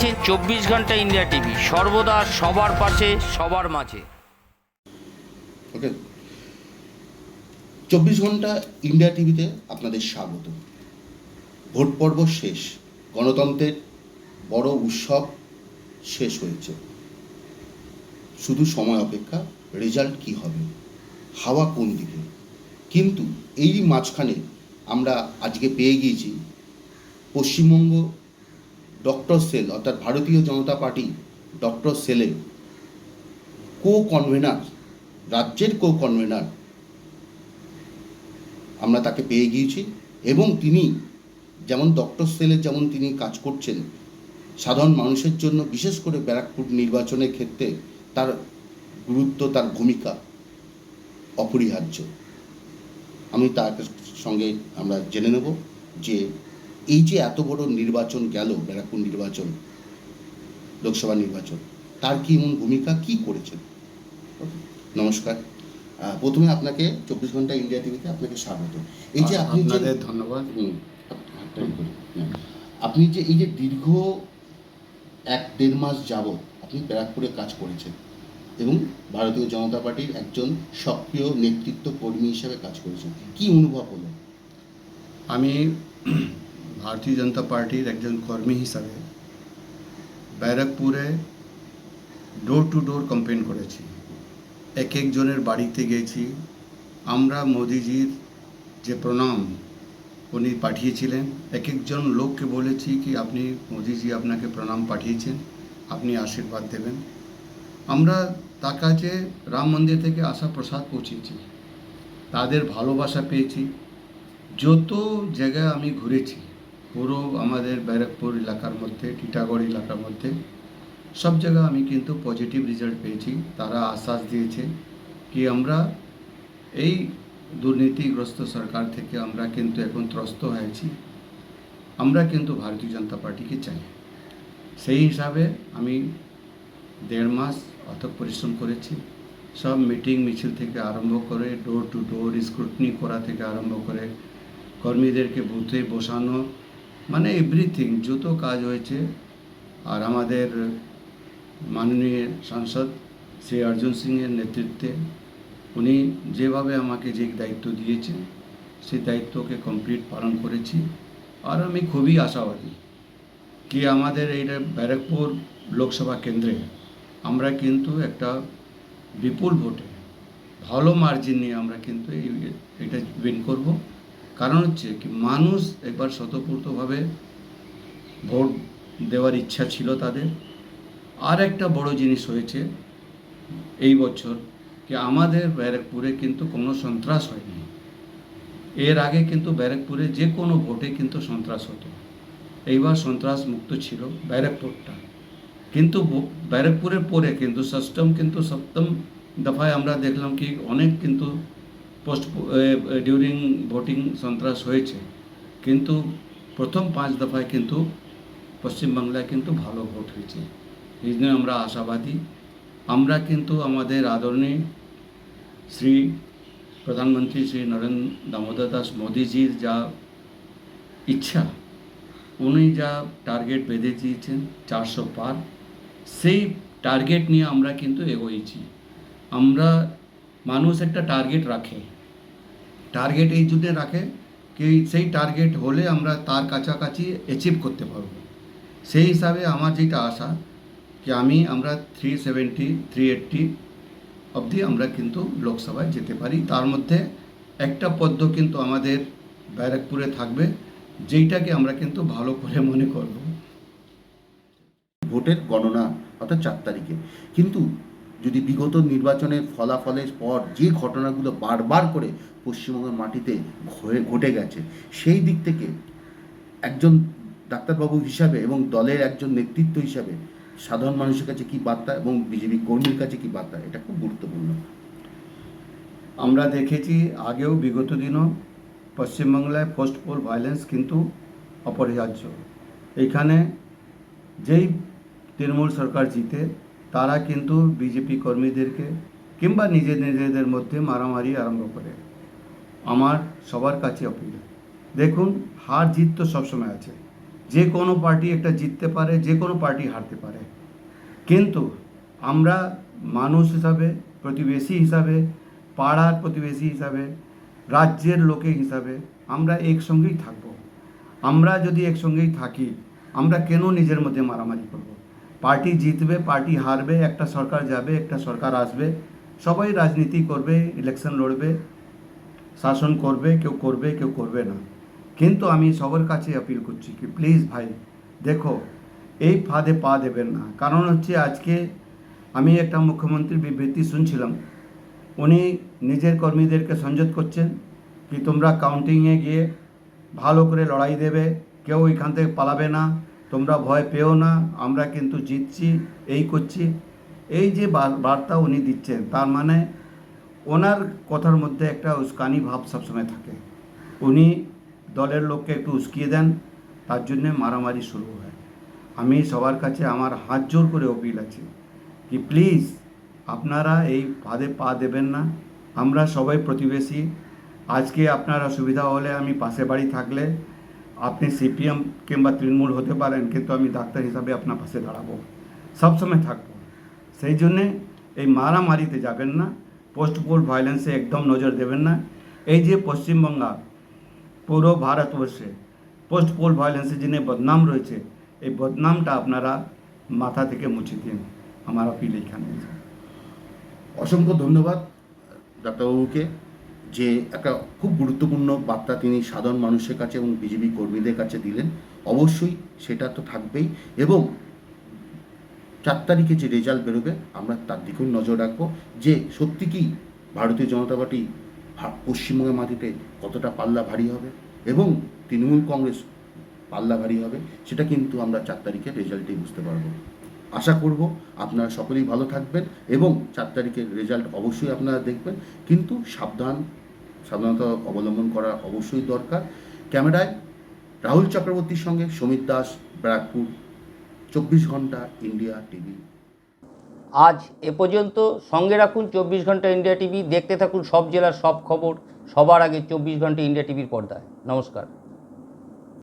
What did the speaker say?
দেখছেন চব্বিশ ঘণ্টা ইন্ডিয়া টিভি। সর্বদা সবার পাশে, সবার মাঝে। চব্বিশ ঘণ্টা ইন্ডিয়া টিভিতে আপনাদের স্বাগত। ভোট পর্ব শেষ। গণতন্ত্রের বড় উৎসব শেষ হয়েছে। শুধু সময় অপেক্ষা, রেজাল্ট কি হবে? হাওয়া কোন দিকে? কিন্তু এই মাঝখানে আমরা আজকে পেয়ে গিয়েছি পশ্চিমবঙ্গ ডক্টর সেল, অর্থাৎ ভারতীয় জনতা পার্টি ডক্টর সেলের কো কনভেনার রাজ্যের কো কনভেনার আমরা তাকে পেয়ে গিয়েছি এবং তিনি যেমন ডক্টর সেলে যেমন তিনি কাজ করছেন, সাধারণ মানুষের জন্য বিশেষ করে ব্যারাকপুর নির্বাচনের ক্ষেত্রে তার গুরুত্ব, তার ভূমিকা অপরিহার্য। আমি তার সঙ্গে আমরা জেনে নেব যে এই যে এত বড় নির্বাচন গেল ব্যারাকপুর নির্বাচন লোকসভা নির্বাচন তার কি এমন ভূমিকা কি করেছেন নমস্কার। প্রথমে আপনাকে চব্বিশ ঘণ্টা ইন্ডিয়া টিভিতে আপনাকে স্বাগত। এই যে আপনি ধন্যবাদ। হ্যাঁ। আপনি যে এই যে দীর্ঘ এক দেড় মাস যাবৎ আপনি ব্যারাকপুরে কাজ করেছেন এবং ভারতীয় জনতা পার্টির একজন সক্রিয় নেতৃত্ব কর্মী হিসেবে কাজ করেছেন কি অনুভব হলো? আমি ভারতীয় জনতা পার্টির একজন কর্মী হিসাবে ব্যারাকপুরে ডোর টু ডোর কমপ্লেন করেছি এক একজনের বাড়িতে গেছি আমরা মোদিজির যে প্রণাম উনি পাঠিয়েছিলেন এক একজন লোককে বলেছি কি আপনি মোদিজি আপনাকে প্রণাম পাঠিয়েছেন আপনি আশীর্বাদ দেবেন আমরা তার কাছে রাম মন্দির থেকে আসা প্রসাদ পৌঁছেছি তাদের ভালোবাসা পেয়েছি যত জায়গায় আমি ঘুরেছি পুরো আমাদের ব্যারাকপুর এলাকার মধ্যে, টিটাগড় এলাকার মধ্যে। সব জায়গায় আমি কিন্তু পজিটিভ রেজাল্ট পেয়েছি, তারা আশ্বাস দিয়েছে কি আমরা এই দুর্নীতিগ্রস্ত সরকার থেকে আমরা কিন্তু এখন ত্রস্ত হয়েছি আমরা কিন্তু ভারতীয় জনতা পার্টিকে চাই। সেই হিসাবে আমি দেড় মাস অথক পরিশ্রম করেছি। সব মিটিং মিছিল থেকে আরম্ভ করে ডোর টু ডোর স্ক্রুটনি করা থেকে আরম্ভ করে, কর্মীদেরকে বুথে বসানো মানে এভরিথিং যত কাজ হয়েছে, আর আমাদের মাননীয় সাংসদ শ্রী অর্জুন সিংয়ের নেতৃত্বে, উনি যেভাবে আমাকে যে দায়িত্ব দিয়েছেন সেই দায়িত্বকে কমপ্লিট পালন করেছি। আর আমি খুবই আশাবাদী কি আমাদের এইটা ব্যারাকপুর লোকসভা কেন্দ্রে আমরা কিন্তু একটা বিপুল ভোটে, ভালো মার্জিন নিয়ে আমরা কিন্তু এটা উইন করব। কারণ হচ্ছে কি, মানুষ একবার স্বতঃপূর্তভাবে ভোট দেওয়ার ইচ্ছা ছিল তাদের। আর একটা বড় জিনিস হয়েছে, এই বছর কি আমাদের ব্যারাকপুরে কিন্তু কোনো সন্ত্রাস হয়নি। এর আগে কিন্তু ব্যারাকপুরে যে কোনো ভোটে কিন্তু সন্ত্রাস হতো। এইবার সন্ত্রাস মুক্ত ছিল ব্যারাকপুরটা। কিন্তু ব্যারাকপুরের পরে কিন্তু ষষ্ঠম কিন্তু সপ্তম দফায় আমরা দেখলাম কি অনেক কিন্তু পোস্ট ডিউরিং ভোটিং সন্ত্রাস হয়েছে। কিন্তু প্রথম পাঁচ দফায় কিন্তু পশ্চিমবাংলায় কিন্তু ভালো ভোট হয়েছে। এই জন্য আমরা আশাবাদী। আমরা কিন্তু আমাদের আদরণীয় শ্রী প্রধানমন্ত্রী শ্রী নরেন্দ্র দামোদর দাস মোদিজির যা ইচ্ছা, উনি যা টার্গেট বেঁধে দিয়েছেন চারশো পার, সেই টার্গেট নিয়ে আমরা কিন্তু এগোয়েছি। আমরা মানুষ একটা টার্গেট রাখে। টার্গেট এই জন্য রাখে কি সেই টার্গেট হলে আমরা তার কাছাকাছি অ্যাচিভ করতে পারব। সেই হিসাবে আমার যেটা আশা কি আমি আমরা থ্রি সেভেন্টি থ্রি এইট্টি অবধি আমরা কিন্তু লোকসভায় যেতে পারি। তার মধ্যে একটা পদ্ম কিন্তু আমাদের ব্যারাকপুরে থাকবে, যেইটাকে আমরা কিন্তু ভালো করে মনে করব। ভোটের গণনা অর্থাৎ চার তারিখে। কিন্তু যদি বিগত নির্বাচনের ফলাফলের পর যে ঘটনাগুলো বারবার করে পশ্চিমবঙ্গের মাটিতে ঘটে গেছে, সেই দিক থেকে একজন ডাক্তারবাবু হিসাবে এবং দলের একজন নেতৃত্ব হিসাবে সাধারণ মানুষের কাছে কি বার্তা এবং বিজেপি কর্মীর কাছে কি বার্তা? এটা খুব গুরুত্বপূর্ণ। আমরা দেখেছি আগেও বিগত দিনও পশ্চিমবাংলায় পোস্ট পোল ভায়োলেন্স কিন্তু অপরিহার্য। এখানে যেই তৃণমূল সরকার জিতে তারা কিন্তু বিজেপি কর্মীদেরকে কিংবা নিজে নিজেদের মধ্যে মারামারি আরম্ভ করে। আমার সবার কাছে অপিল দেখুন, হার জিত তো সবসময় আছে। যে কোনো পার্টি একটা জিততে পারে, যে কোনো পার্টি হারতে পারে। কিন্তু আমরা মানুষ হিসাবে, প্রতিবেশী হিসাবে, পাড়ার প্রতিবেশী হিসাবে, রাজ্যের লোকে হিসাবে আমরা একসঙ্গেই থাকব। আমরা যদি একসঙ্গেই থাকি, আমরা কেন নিজের মধ্যে মারামারি করব? পার্টি জিতবে, পার্টি হারবে, একটা সরকার যাবে, একটা সরকার আসবে। সবাই রাজনীতি করবে ইলেকশন লড়বে, শাসন করবে, কেউ করবে কেউ করবে না। কিন্তু আমি সবার কাছে আপিল করছি কি প্লিজ ভাই, দেখো, এই ফাঁদে পা দেবেন না। কারণ হচ্ছে আজকে আমি একটা মুখ্যমন্ত্রীর বিবৃতি শুনছিলাম। উনি নিজের কর্মীদেরকে সংযত করছেন কি তোমরা কাউন্টিংয়ে গিয়ে ভালো করে লড়াই দেবে, কেউ এখান থেকে পালাবে না। তোমরা ভয় পেও না, আমরা কিন্তু জিতছি, এই করছি। এই যে বার্তা উনি দিচ্ছেন, তার মানে ওনার কথার মধ্যে একটা উস্কানি ভাব সবসময় থাকে। উনি দলের লোককে একটু উস্কিয়ে দেন, তার জন্যে মারামারি শুরু হয়। আমি সবার কাছে আমার হাত জোর করে অপিল আছে কি প্লিজ আপনারা এই ফাঁদে পা দেবেন না। আমরা সবাই প্রতিবেশী। আজকে আপনার অসুবিধা হলে আমি পাশে বাড়ি থাকলে আপনি সিপিএম কিংবা তৃণমূল হতে পারেন কিন্তু আমি ডাক্তার হিসাবে আপনার পাশে দাঁড়াবো সবসময় থাকব সেই জন্যে এই মারামারিতে যাবেন না পোস্ট পোল ভায়োলেন্সে একদম নজর দেবেন না এই যে পশ্চিমবঙ্গা পুরো ভারতবর্ষে পোস্ট পোল ভায়োলেন্সের জন্য বদনাম রয়েছে এই বদনামটা আপনারা মাথা থেকে মুছে দিন আমার আপিল এখানে অসংখ্য ধন্যবাদ ডাক্তারবাবুকে যে একটা খুব গুরুত্বপূর্ণ বার্তা তিনি সাধারণ মানুষের কাছে এবং বিজেপি কর্মীদের কাছে দিলেন, অবশ্যই সেটা তো থাকবেই এবং চার তারিখে যে রেজাল্ট বেরোবে, আমরা তার দিকেও নজর রাখব যে সত্যি কি ভারতীয় জনতা পার্টি পশ্চিমবঙ্গের মাটিতে কতটা পাল্লা ভারী হবে এবং তৃণমূল কংগ্রেস পাল্লা ভারী হবে, সেটা কিন্তু আমরা চার তারিখের রেজাল্টেই বুঝতে পারব। আশা করব আপনারা সকলেই ভালো থাকবেন এবং চার তারিখের রেজাল্ট অবশ্যই আপনারা দেখবেন, কিন্তু সাবধান সাবধানতা অবলম্বন করা অবশ্যই দরকার। ক্যামেরায় রাহুল চক্রবর্তীর সঙ্গে সমীর দাস, ব্যারাকপুর, চব্বিশ ঘণ্টা ইন্ডিয়া টিভি। আজ এ পর্যন্ত সঙ্গে রাখুন চব্বিশ ঘণ্টা ইন্ডিয়া টিভি, দেখতে থাকুন সব জেলার সব খবর, সবার আগে চব্বিশ ঘণ্টা ইন্ডিয়া টিভির পর্দায়। নমস্কার।